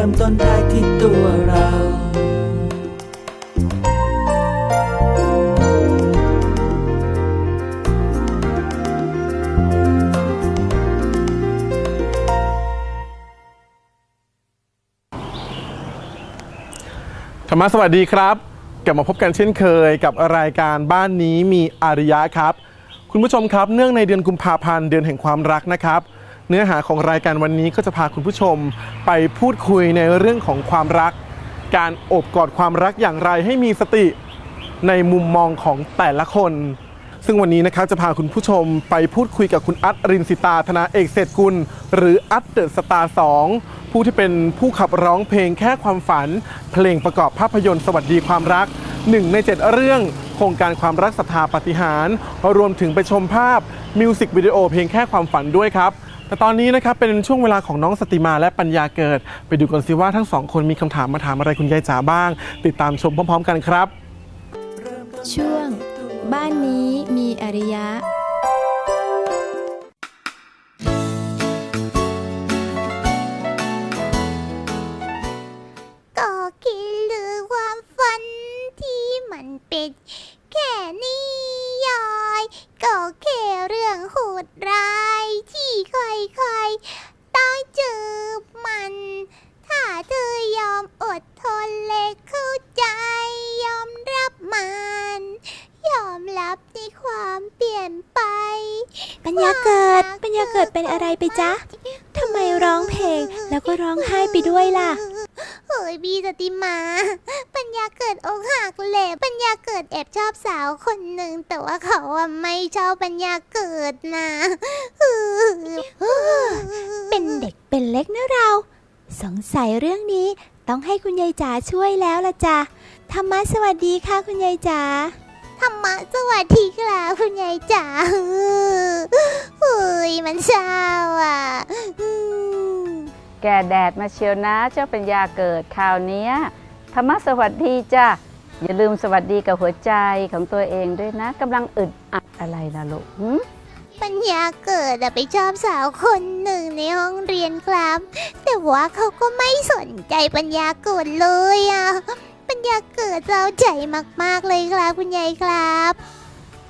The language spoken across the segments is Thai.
ริ่มต้นได้ที่ตัวเราธรรมะสวัสดีครับ กลับมาพบกันเช่นเคยกับรายการบ้านนี้มีอาริยะครับ คุณผู้ชมครับ เนื่องในเดือนกุมภาพันธ์เดือนแห่งความรักนะครับ เนื้อหาของรายการวันนี้ก็จะพาคุณผู้ชมไปพูดคุยในเรื่องของความรัก การอบกอดความรักอย่างไรให้มีสติในมุมมองของแต่ละคน ซึ่งวันนี้นะครับจะพาคุณผู้ชมไปพูดคุยกับคุณอัดรินสิตาธนาเอกเศรษฐกุล หรืออัดเดอะสตาร์สองผู้ที่เป็นผู้ขับร้องเพลงแค่ความฝัน เพลงประกอบภาพยนตร์สวัสดีความรักหนึ่งใน 7 เรื่องโครงการความรักศรัทธาปฏิหารรวมถึงไปชมภาพมิวสิกวิดีโอเพลงแค่ความฝันด้วยครับ แต่ตอนนี้นะครับเป็นช่วงเวลาของน้องสติมาและปัญญาเกิด ไปดูกันสิว่าทั้งสองคนมีคำถามมาถามอะไรคุณยายจ๋าบ้าง ติดตามชมพร้อม ๆ กันครับ ช่วง บ้านนี้มีอริยะ เกิดเป็นอะไรไปจ๊ะทำไมร้องเพลงแล้วก็ร้องไห้ไปด้วยล่ะเฮ้ยบีสติมา ปัญญาเกิดอกหักแหละปัญญาเกิดแอบชอบสาวคนหนึ่งแต่ว่าเขาอะไม่ชอบปัญญาเกิดนะเป็นเด็กเป็นเล็กนะเรา สงสัยเรื่องนี้ต้องให้คุณยายจ๋าช่วยแล้วละจ้ะธรรมะสวัสดีค่ะคุณยายจ๋า ธรรมะสวัสดีครับคุณยายจ๋าเฮ้ยมันเศร้าอะอืมแก่แดดมาเชียวนะเจ้าปัญญาเกิดคราวเนี้ยธรรมะสวัสดีจ้ะอย่าลืมสวัสดีกับหัวใจของตัวเองด้วยนะกำลังอึดอัดอะไรล่ะลูกหึ ปัญญาเกิดอะไปชอบสาวคนหนึ่งในห้องเรียนครับ แต่ว่าเขาก็ไม่สนใจปัญญาเกิดเลยอะปัญญา เกิดเศร้าใจมาก ๆ เลยครับคุณยายครับ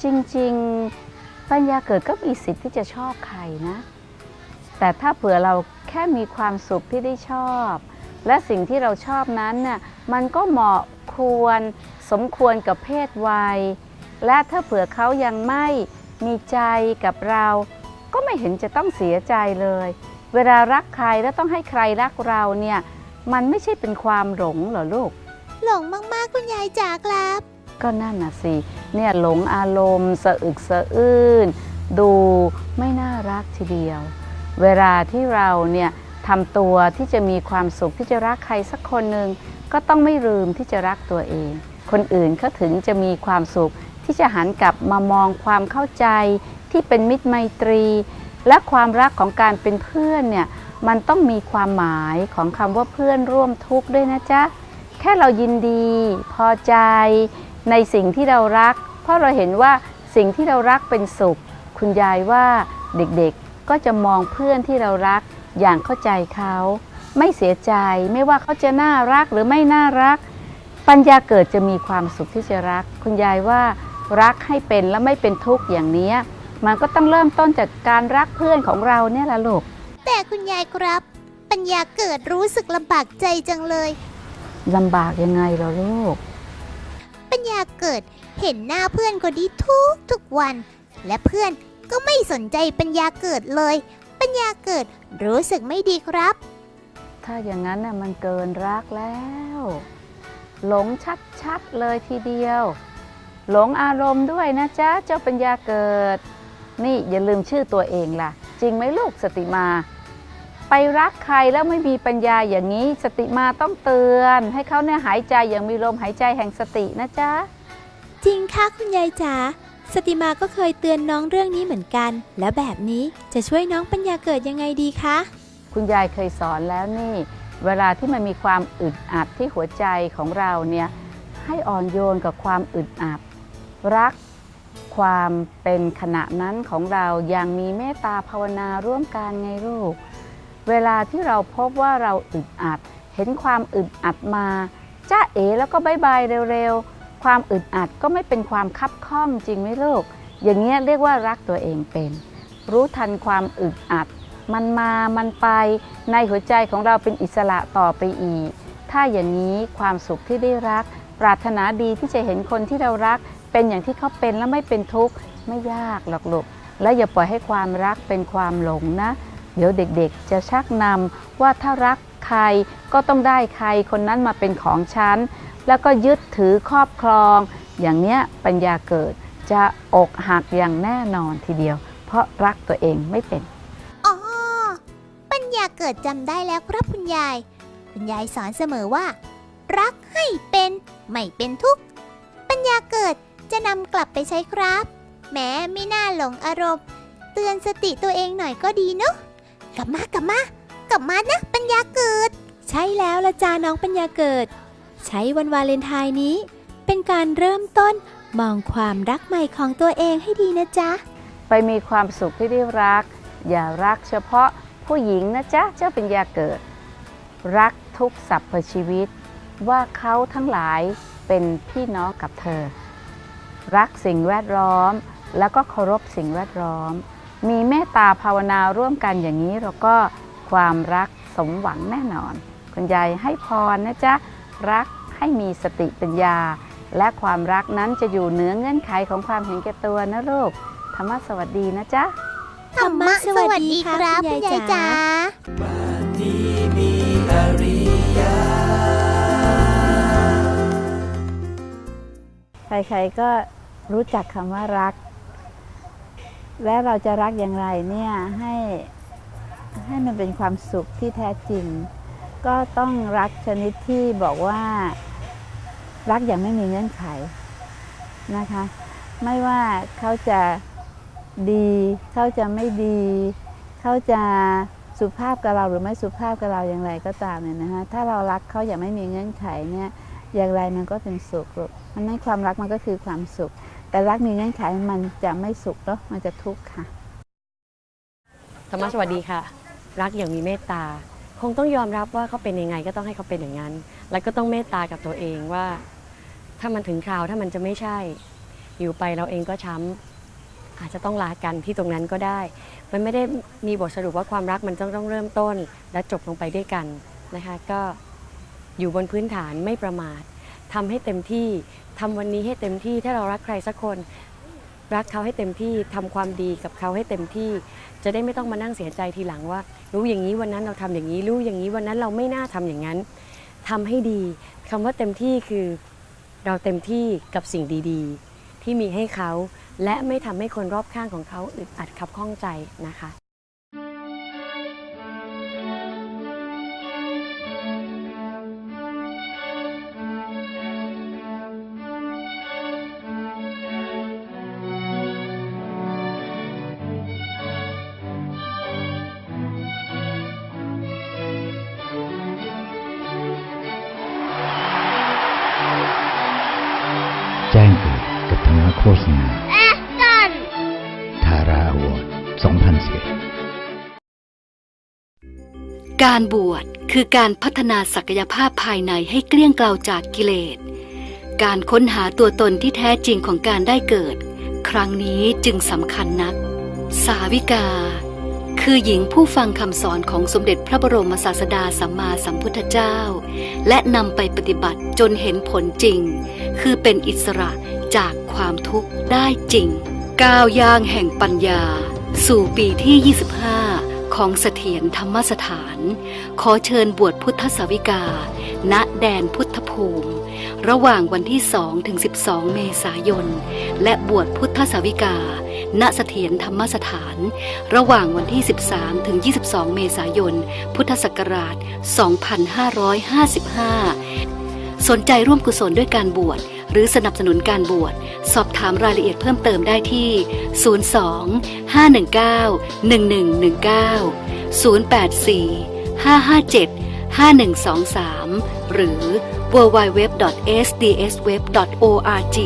จริงๆ ปัญญาเกิดก็มีสิทธิ์ที่จะชอบใครนะ แต่ถ้าเผื่อเราแค่มีความสุขที่ได้ชอบ และสิ่งที่เราชอบนั้นน่ะมันก็เหมาะควรสมควรกับเพศวัย และถ้าเผื่อเขายังไม่มีใจกับเรา ก็ไม่เห็นจะต้องเสียใจเลย เวลารักใครแล้วต้องให้ใครรักเราเนี่ย มันไม่ใช่เป็นความหลงเหรอลูก หลงมากๆคุณยายจ๋าครับ ก็นั่นน่ะสิ เนี่ยหลงอารมณ์สะอึกสะอื้น ดูไม่น่ารักทีเดียว เวลาที่เราเนี่ยทำตัวที่จะมีความสุขที่จะรักใครสักคนหนึ่งก็ต้องไม่ลืมที่จะรักตัวเอง คนอื่นเขาถึงจะมีความสุขที่จะหันกลับมามองความเข้าใจที่เป็นมิตรไมตรี และความรักของการเป็นเพื่อนเนี่ยมันต้องมีความหมายของคำว่าเพื่อนร่วมทุกข์ด้วยนะจ๊ะ แค่เรายินดี พอใจในสิ่งที่เรารัก เพราะเราเห็นว่าสิ่งที่เรารักเป็นสุข คุณยายว่าเด็กๆก็จะมองเพื่อนที่เรารักอย่างเข้าใจเขา ไม่เสียใจไม่ว่าเขาจะน่ารักหรือไม่น่ารัก ปัญญาเกิดจะมีความสุขที่จะรัก คุณยายว่ารักให้เป็นและไม่เป็นทุกข์อย่างนี้มันก็ต้องเริ่มต้นจากการรักเพื่อนของเราเนี่ยแหละลูกแต่คุณยายครับ ปัญญาเกิดรู้สึกลำบากใจจังเลย ลำบากยังไงเหรอลูก ปัญญาเกิดเห็นหน้าเพื่อนคนนี้ทุกทุกๆวัน และเพื่อนก็ไม่สนใจปัญญาเกิดเลย ปัญญาเกิดรู้สึกไม่ดีครับ ถ้าอย่างนั้นน่ะมันเกินรักแล้ว หลงชัดๆเลยทีเดียว หลงอารมณ์ด้วยนะจ๊ะเจ้าปัญญาเกิด นี่อย่าลืมชื่อตัวเองล่ะ จริงไหมลูกสติมา ไปรักใครแล้วไม่มีปัญญาอย่างนี้ สติมาต้องเตือน ให้เขาเนี่ยหายใจอย่างมีลมหายใจแห่งสตินะจ๊ะ จริงค่ะคุณยายจ๋าสติมาก็เคยเตือนน้องเรื่องนี้เหมือนกัน แล้วแบบนี้จะช่วยน้องปัญญาเกิดยังไงดีคะ คุณยายเคยสอนแล้วนี่ เวลาที่มันมีความอึดอัดที่หัวใจของเราเนี่ยให้อ่อนโยนกับความอึดอัด รักความเป็นขณะนั้นของเราอย่างมีเมตตาภาวนาร่วมกันไงลูก เวลาที่เราพบว่าเราอึดอัด เห็นความอึดอัดมาจ้าเอ๋แล้วก็บายบายเร็วๆ ความอึดอัดก็ไม่เป็นความคับข้องจริงไหมลูก อย่างเงี้ยเรียกว่ารักตัวเองเป็น รู้ทันความอึดอัด มันมามันไป ในหัวใจของเราเป็นอิสระต่อไปอีก ถ้าอย่างนี้ความสุขที่ได้รัก ปรารถนาดีที่จะเห็นคนที่เรารัก เป็นอย่างที่เขาเป็นแล้วไม่เป็นทุกข์ไม่ยากหรอกลูกและอย่าปล่อยให้ความรักเป็นความหลงนะ เดี๋ยวเด็กๆ จะชักนำว่าถ้ารักใครก็ต้องได้ใครคนนั้นมาเป็นของฉัน แล้วก็ยึดถือครอบครอง อย่างเนี้ยปัญญาเกิดจะอกหักอย่างแน่นอนทีเดียว เพราะรักตัวเองไม่เป็นอ๋อปัญญาเกิดจำได้แล้วครับคุณยาย คุณยายสอนเสมอว่า รักให้เป็นไม่เป็นทุกข์ปัญญาเกิดจะนำกลับไปใช้ครับแม้ไม่น่าหลงอารมณ์ เตือนสติตัวเองหน่อยก็ดีเนอะ กลับมากลับมากลับมานะปัญญาเกิด ใช่แล้วละจ้าน้องปัญญาเกิด ใช้วันวาเลนไทน์นี้ เป็นการเริ่มต้นมองความรักใหม่ของตัวเองให้ดีนะจ๊ะ ไปมีความสุขที่ได้รัก อย่ารักเฉพาะผู้หญิงนะจ๊ะเจ้าป็นยาเกิด รักทุกสรรพชีวิต ว่าเขาทั้งหลายเป็นพี่น้องกับเธอ รักสิ่งแวดล้อม แล้วก็เคารพสิ่งแวดล้อม มีเมตตาภาวนาร่วมกันอย่างนี้เราก็ความรักสมหวังแน่นอน คุณยายให้พรนะจ๊ะ รักให้มีสติปัญญา และความรักนั้นจะอยู่เหนือเงื่อนไขของความเห็นแก่ตัวนะลูกธรรมะสวัสดีนะจ๊ะธรรมะสวัสดีครับคุคุณณยายยายจ๋าจ๋าที่มีอริยาใครๆก็รู้จักคำว่ารัก และเราจะรักอย่างไรเนี่ยให้ให้มันเป็นความสุขที่แท้จริง ก็ต้องรักชนิดที่บอกว่ารักอย่างไม่มีเงื่อนไขนะคะ ไม่ว่าเขาจะดีเขาจะไม่ดีเขาจะสุภาพกับเราหรือไม่สุภาพกับเราอย่างไรก็ตามเนี่ยนะคะถ้าเรารักเขาอย่างไม่มีเงื่อนไขเนี่ยอย่างไรมันก็เป็นสุขมันไม่ความรักมันก็คือความสุข แต่รักมีเงื่อนไขมันจะไม่สุขเนาะมันจะทุกข์ค่ะ ธรรมะสวัสดีค่ะ รักอย่างมีเมตตา คงต้องยอมรับว่าเขาเป็นยังไงก็ต้องให้เขาเป็นอย่างนั้น แล้วก็ต้องเมตตากับตัวเองว่า ถ้ามันถึงคราวถ้ามันจะไม่ใช่ อยู่ไปเราเองก็ช้ำอาจจะต้องลากันที่ตรงนั้นก็ได้ มันไม่ได้มีบทสรุปว่าความรักมันต้องต้องเริ่มต้น และจบลงไปด้วยกันนะคะ ก็อยู่บนพื้นฐานไม่ประมาท ทำให้เต็มที่ทำวันนี้ให้เต็มที่ ถ้าเรารักใครสักคน รักเขาให้เต็มที่ทำความดีกับเขาให้เต็มที่ จะได้ไม่ต้องมานั่งเสียใจทีหลังว่า รู้อย่างนี้วันนั้นเราทำอย่างนี้รู้อย่างนี้วันนั้นเราไม่น่าทำอย่างนั้นทำให้ดีคำว่าเต็มที่คือเราเต็มที่กับสิ่งดีๆ ที่มีให้เขาและไม่ทำให้คนรอบข้างของเขาอึดอัดขับข้องใจนะคะ กับธรรมโฆษณาทาราอวอร์ด2011การบวชคือการพัฒนาศักยภาพภายในให้เกลี้ยงเกลาจากกิเลส การค้นหาตัวตนที่แท้จริงของการได้เกิด ครั้งนี้จึงสำคัญนัก สาวิกา คือหญิงผู้ฟังคำสอนของสมเด็จพระบรมศาสดาสัมมาสัมพุทธเจ้า และนำไปปฏิบัติจนเห็นผลจริง คือเป็นอิสระ จากความทุกข์ได้จริง ก้าวย่างแห่งปัญญา สู่ปีที่ 25 ของเสถียรธรรมสถาน ขอเชิญบวชพุทธสาวิกา ณแดนพุทธภูมิ ระหว่างวันที่ 2 ถึง 12 เมษายน และบวชพุทธสาวิกา ณเสถียรธรรมสถาน ระหว่างวันที่ 13 ถึง 22 เมษายน พุทธศักราช 2555 สนใจร่วมกุศลด้วยการบวช รือสนับสนุนการบวช สอบถามรายละเอียดเพิ่มเติมได้ที่ 02 519 1119 084 557 5123 หรือ www.sdsweb.org